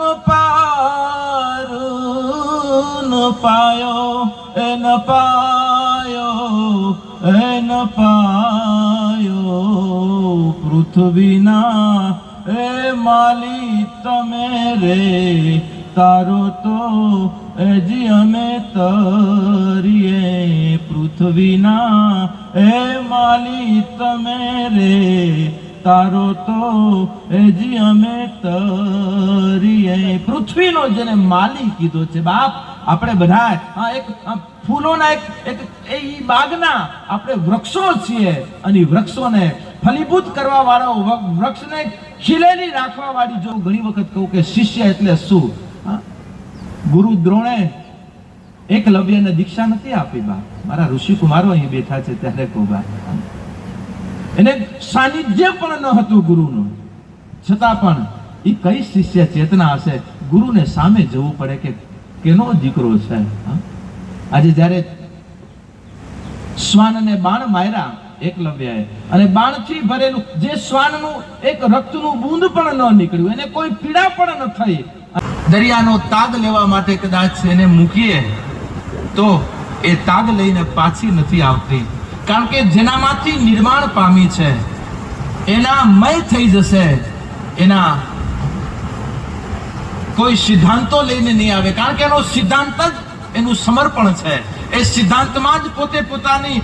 તમ પાર પાયો, એ ન પાયો, એ ન પાયો. પૃથ્વીના, એ માલી તમે રે, તારો તો એજી અમે તરીએ. પૃથ્વીના, એ માલી તમે રે તારો તો એજી અમે તરીએ. પૃથ્વીનો જેને માલી કીધો છે બાપ, આપણે બધા એક ફૂલોના એક એક, એ બાગના આપણે વૃક્ષો છીએ અને વૃક્ષોને ફલીભૂત કરવા વાળો વૃક્ષને ખીલેલી રાખવા વાળી જો ઘણી વખત કહું કે શિષ્ય એટલે શું? ગુરુ દ્રોણે એકલવ્યને દીક્ષા નથી આપી બા મારા ઋષિ કુમારો અહીં બેઠા છે, ત્યારે કહું બા એને સાનિધ્ય પણ ન હતું ગુરુનું. છતાં પણ એ કઈ શિષ્ય ચેતના હશે? ગુરુને સામે જવું પડે કે કેનો દીકરો છે? આજે જ્યારે શ્વાનને બાણ માર્યા એકલવ્યાએ અને બાણથી ભરેલું જે શ્વાનનું એક રક્તનું બૂંદ પણ ન નીકળ્યું, એને કોઈ પીડા પણ ન થઈ. દરિયાનો તાગ લેવા માટે કદાચ એને મૂકીએ, તો એ તાગ લઈને પાછી નથી આવતી. કારણ કે જેનામાંથી નિર્માણ પામી છે, એના મય થઈ જશે, એના કોઈ સિદ્ધાંતો લઈને નહીં આવે. કારણ કે એનો સિદ્ધાંત જ એનું સમર્પણ છે. એ સિદ્ધાંતમાં જ પોતે પોતાની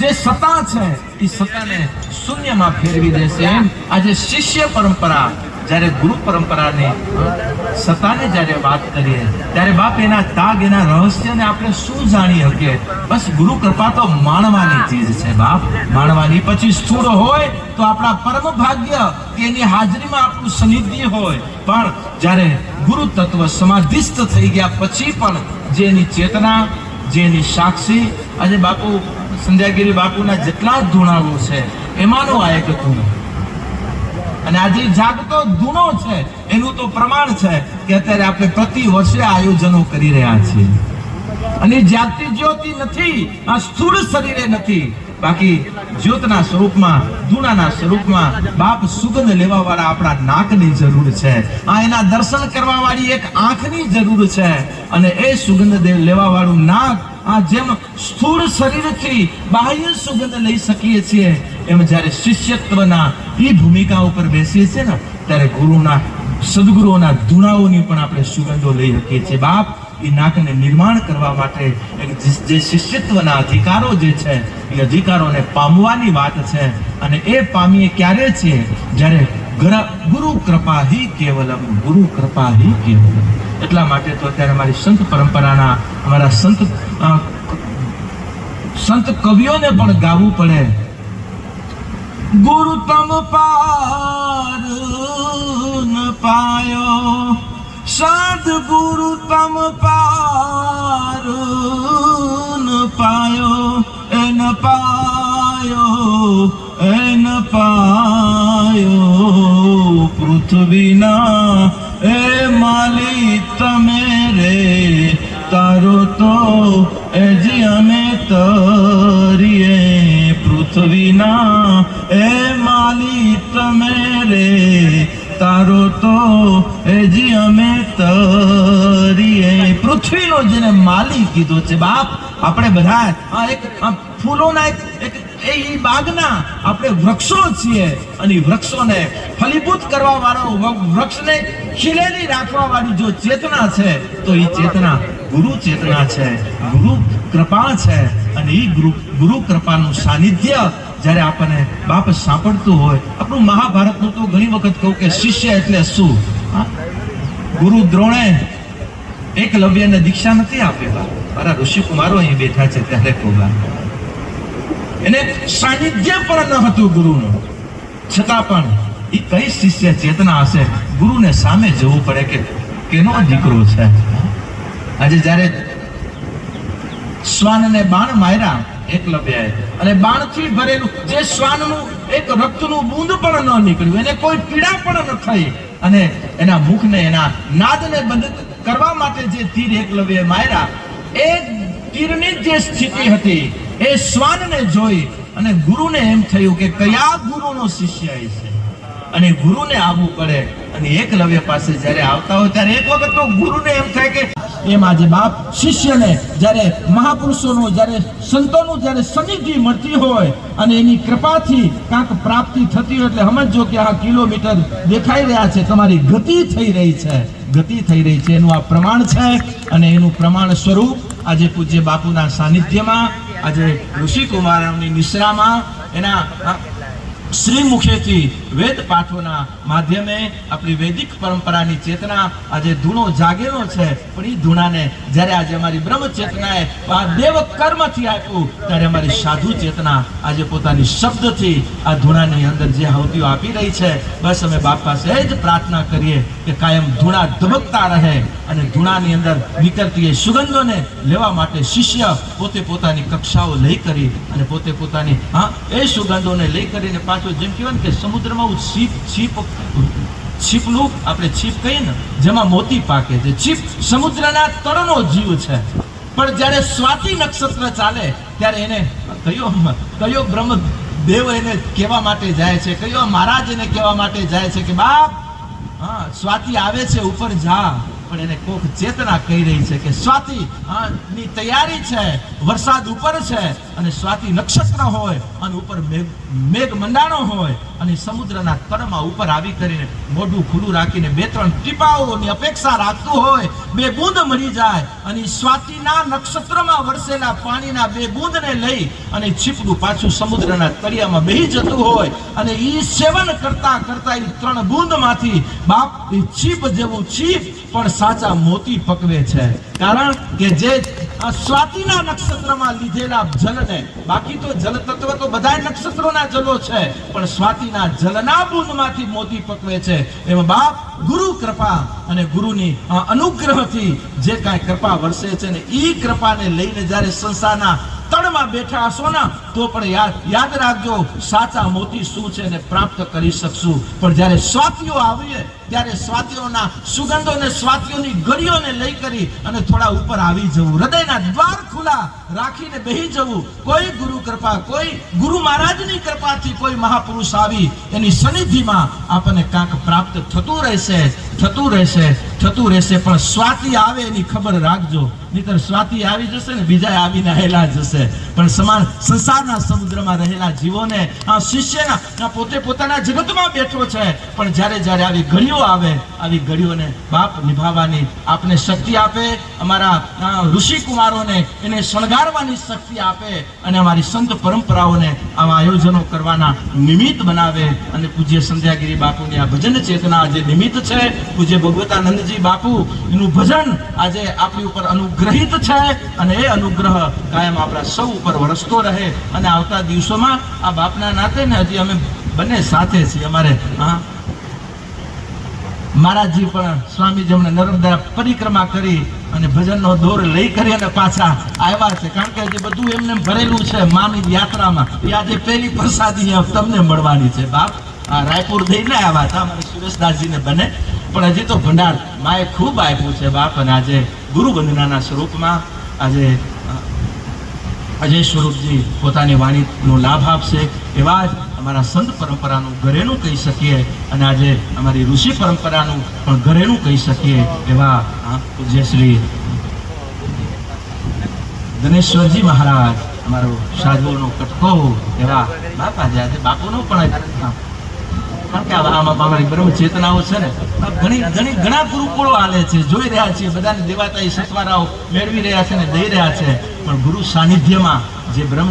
જે સત્તા છે, એ સત્તાને શૂન્યમાં ફેરવી દેશે. એમ આજે શિષ્ય પરંપરા જ્યારે ગુરુ પરંપરાની સત્તાને જ્યારે વાત કરીએ, ત્યારે બાપ એના તાગ, એના રહસ્યને આપણે શું જાણી શકીએ? બસ ગુરુ કૃપા તો માણવાની ચીજ છે બાપ. માણવાની પછી સ્થૂળ હોય તો આપણા પરમ ભાગ્ય એની હાજરીમાં આપણું સનિધિ હોય. પણ જ્યારે ગુરુ તત્વ સમાધિસ્થ થઈ ગયા પછી પણ જે એની ચેતના જે એની સાક્ષી, આજે બાપુ સંધ્યાગીરી બાપુના જેટલા ધૂણાવો છે, એમાંનું આ એક ધૂણો. અને આજે જાગતો ધૂણો છે, એનું તો પ્રમાણ છે કે અત્યારે આપણે પ્રતિ વર્ષે આયોજનો કરી રહ્યા છીએ. અને જાગતી જ્યોતિ નથી, આ સ્થૂળ શરીરે નથી. બાકી જ્યોતના સ્વરૂપમાં, ધૂણાના સ્વરૂપમાં બાપ સુગંધ લેવા વાળા આપણા નાકની જરૂર છે. આ એના દર્શન કરવા વાળી એક આંખની જરૂર છે. અને એ સુગંધ લેવા વાળું નાક આ જેમ સ્થૂળ શરીરથી બાહ્ય સુગંધ લઈ શકીએ છીએ. એમ જ્યારે શિષ્યત્વના એ ભૂમિકા ઉપર બેસીએ છીએ ને, ત્યારે ગુરુના, સદગુરુઓના ધૂણાઓની પણ આપણે સુગંધો લઈ શકીએ છીએ. બાપ, એ નાકને નિર્માણ કરવા માટે જે- શિષ્યત્વના અધિકારો જે છે, એ અધિકારોને પામવાની વાત છે. અને એ પામીએ ક્યારે છીએ જ્યારે ગ્ર- કૃપા હિ કેવલમ, ગુરુ કૃપા હિ કેવલમ. એટલા માટે તો અત્યારે મારી સંત પરંપરાના, અમારા સંત સંત કવિઓને પણ ગાવું પડે. ગુરુ તમ પાર પાયો. ગુરુ તમ પાર પાયો. એન પાયો એન પાયો. પૃથ્વીના, એ માલી તમે રે. તારો તો એજી અમે તરીએ. પૃથ્વીના એ માલી તમે રે તારો તો એજી અમે તરીએ પૃથ્વીનો જેને માલી કીધો છે બાપ આપણે બધા એક ફૂલોના એક એ બાગના આપણે વૃક્ષો છીએ અને વૃક્ષોને ફલીભૂત કરવા વાળો વૃક્ષને ખીલેલી રાખવા વાળી જો ચેતના છે, તો એ ચેતના, ગુરુ ચેતના છે, ગુરુ કૃપા છે અને એ ગુરુ ગુરુ કૃપાનું સાનિધ્ય જ્યારે આપણને બાપ સાંપડતું હોય, આપણું મહાભારતનું તો ઘણી વખત કહું કે શિષ્ય એટલે શું? ગુરુ દ્રોણે એકલવ્યને દીક્ષા નથી આપેલા મારા ઋષિકુમારો અહીં બેઠા છે, ત્યારે કહું એને સાનિધ્ય પણ ન હતું ગુરુનું. છતાં પણ એ કઈ શિષ્ય ચેતના હશે? ગુરુને સામે જવું પડે કે કેનો દીકરો છે? આજે જ્યારે શ્વાનને બાણ માર્યા એકલવ્યએ અને બાણથી ભરેલું, જે શ્વાનનું, એક રક્તનું બૂંદ પણ ન નીકળ્યું. એને કોઈ પીડા પણ ન થઈ. અને એના મુખને, એના નાદને બંધ કરવા માટે જે તીર એકલવ્યએ માર્યા, એ તીરની જે સ્થિતિ હતી, એ શ્વાનને જોઈ અને ગુરુને એમ થયું કે કયા ગુરુનો શિષ્ય એ છે? અને ગુરુને આવવું પડે. અને એકલવ્ય પાસે જ્યારે આવતા હોય, ત્યારે એક વખત તો ગુરુને એમ થાય કે એમ આજે બાપ શિષ્યને જ્યારે મહાપુરુષોનું, જ્યારે સંતોનું, જ્યારે સનિધિ મળતી હોય અને એની કૃપાથી કાંક પ્રાપ્તિ થતી હોય એટલે સમજો કે આ કિલોમીટર દેખાઈ રહ્યા છે, તમારી ગતિ થઈ રહી છે, ગતિ થઈ રહી છે, એનું આ પ્રમાણ છે અને એનું પ્રમાણ સ્વરૂપ આજે પૂજ્ય બાપુના સાનિધ્યમાં, આજે ઋષિ કુમારની નિશ્રામાં, એના અ, શ્રી મુખેથી વેદ પાઠોના માધ્યમે આપણી વૈદિક પરંપરાની ચેતના આજે ધૂણો જાગેલો છે. પણ એ ધૂણાને જ્યારે આજે અમારી બ્રહ્મ ચેતનાએ આ દેવ કર્મથી આપ્યું ત્યારે અમારી સાધુ ચેતના આજે પોતાની શબ્દથી આ ધૂણાની અંદર જે હવતીઓ આપી રહી છે. બસ અમે બાપ પાસે જ પ્રાર્થના કરીએ કે કાયમ ધૂણા ધબકતા રહે. અને ધૂણાની અંદર નીકળતી એ સુગંધોને લેવા માટે શિષ્ય પોતે પોતાની કક્ષાઓ લઈ કરી અને પોતે પોતાની, હા, એ સુગંધોને લઈ કરીને પાછો જેમ કહેવાય કે સમુદ્રમાં છીપ છીપ, છીપનું આપણે છીપ કહીએ ને, જેમાં મોતી પાકે છે. છીપ સમુદ્રના તળનો જીવ છે. પણ જ્યારે સ્વાતિ નક્ષત્ર ચાલે, ત્યારે એને કયો કયો બ્રહ્મ દેવ એને કહેવા માટે જાય છે? કયો મહારાજ એને કહેવા માટે જાય છે કે, બાપ, હા, સ્વાતિ આવે છે, ઉપર જા. પણ એને કોક ચેતના કહી રહી છે કે સ્વાતિ ની તૈયારી છે, વરસાદ ઉપર છે અને સ્વાતિ નક્ષત્ર હોય અને ઉપર મેઘ મંડાણો હોય અને સમુદ્રના તળમાં ઉપર આવી કરીને મોઢું ખુલ્લું રાખીને બે ત્રણ ટીપાઓની અપેક્ષા રાખતું હોય, બે બૂંદ મળી જાય અને સ્વાતિના નક્ષત્રમાં વરસેલા પાણીના બે બૂંદને લઈ અને છીપડું પાછું સમુદ્રના તળિયામાં બેહી જતું હોય અને એ સેવન કરતા કરતા ઈ ત્રણ બૂંદમાંથી બાપ એ છીપ જેવું છીપ પણ સાચા મોતી પકવે છે. કારણ કે જે સ્વાતિના નક્ષત્રમાં લીધેલા જલને, બાકી તો જલ તત્વ તો બધા નક્ષત્રોના જલો છે, પણ સ્વાતિના જલના બુંદમાંથી મોતી પકવે છે. એમાં બાપ, ગુરુ કૃપા અને ગુરુની અનુગ્રહથી જે કાંઈ કૃપા વરસે છે ને એ કૃપાને લઈને જ્યારે સંસારના તળમાં બેઠા હશો તો પણ યાદ રાખજો, સાચા મોતી શું છે ને પ્રાપ્ત કરી શકશું. પણ જ્યારે સ્વાતિઓ આવીએ, ત્યારે સ્વાતિઓના સુગંધોને સ્વાતિઓની ગળીઓને લઈ કરી અને થોડા ઉપર આવી જવું. હૃદયના દ્વાર ખુલ્લા રાખીને બેહી જવું. કોઈ ગુરુ કૃપા, કોઈ ગુરુ મહારાજની કૃપાથી કોઈ મહાપુરુષ આવી, એની સનિધિમાં આપણને કાંક પ્રાપ્ત થતું રહેશે થતું રહેશે થતું રહેશે. પણ સ્વાતિ આવે એની ખબર રાખજો. નહીતર સ્વાતિ આવી જશે ને બીજા આવીને હેલા જશે પણ સમાન સંસારના સમુદ્રમાં રહેલા જીવોને, આ શિષ્યના પોતે પોતાના જગતમાં બેઠો છે. પણ જ્યારે જ્યારે આવી ઘડીઓ આવે, આવી ઘડીઓને બાપ નિભાવવાની આપને શક્તિ આપે, અમારા ઋષિ એને શણગારવાની શક્તિ આપે અને અમારી સંત પરંપરાઓને આવા આયોજનો કરવાના નિમિત્ત બનાવે અને પૂજ્ય સંધ્યાગીરી બાપુની આ ભજન ચેતના જે નિમિત્ત છે. પૂજ્ય ભગવતાનંદજી બાપુ, એનું ભજન આજે આપણી ઉપર અનુગ્રહિત છે અને એ અનુગ્રહ કાયમ આપણા સૌ ઉપર વરસતો રહે અને આવતા દિવસોમાં આ બાપના નાતે ને હજી અમે બંને સાથે છીએ અમારે, હા. મહારાજજી પણ સ્વામીજી અમને નર્મદા પરિક્રમા કરી અને ભજનનો દોર લઈ કરી અને પાછા આવ્યા છે. કારણ કે જે બધું એમને ભરેલું છે માની યાત્રામાં. એ આજે પહેલી પ્રસાદી તમને મળવાની છે, બાપ. આ રાયપુર થઈને આવ્યા હતા અમારે સુરેશદાસજીને બને. પણ હજી તો ભંડાર માએ ખૂબ આપ્યું છે, બાપ. અને આજે ગુરુ વંદનાના સ્વરૂપમાં આજે અજય સ્વરૂપજી પોતાની વાણીનો લાભ આપશે એવા જ અમારા સંત પરંપરાનું ઘરેણું કહી શકીએ અને આજે અમારી ઋષિ પરંપરાનું પણ ઘરેણું કહી શકીએ એવા પૂજ્ય શ્રી ગણેશ્વરજી મહારાજ, અમારો સાધુઓનો કટકો એવા બાપાજી, આજે બાપુનો પણ ચેતનાઓ છે ને ઘણી ઘણી ઘણા ગુરુકુળો હાલે છે, જોઈ રહ્યા છીએ, બધાને દેવાતા એ મેળવી રહ્યા છે ને દઈ રહ્યા છે. પણ ગુરુ સાનિધ્યમાં જે બ્રહ્મ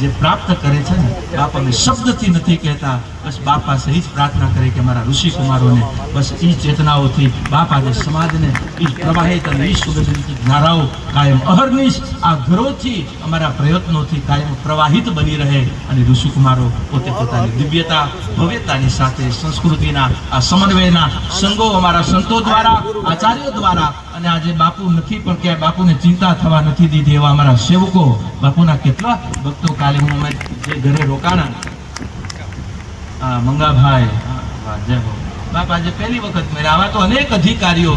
જે પ્રાપ્ત કરે છે ને, બાપ અમે શબ્દથી નથી કહેતા બસ બાપ પાસે જ પ્રાર્થના કરે કે મારા ઋષિકુમારોને બસ એ ચેતનાઓથી બાપ આજે સમાજને એ પ્રવાહિત અને એ સુગંધિત ધારાઓ કાયમ અહર્નિશ આ ઘરોથી અમારા પ્રયત્નોથી કાયમ પ્રવાહિત બની રહે અને ઋષિકુમારો પોતે પોતાની દિવ્યતા, ભવ્યતાની સાથે સંસ્કૃતિના, આ સમન્વયના સંઘો અમારા સંતો દ્વારા, આચાર્યો દ્વારા અને આજે બાપુ નથી પણ ક્યાંય બાપુને ચિંતા થવા નથી દીધી એવા અમારા સેવકો બાપુના કેટલા ભક્તો કાલે હું અમે જે ઘરે રોકાણા મંગાભાઈ. વાહ, જય હો બાપ આજે પહેલી વખત મેળા. આવા તો અનેક અધિકારીઓ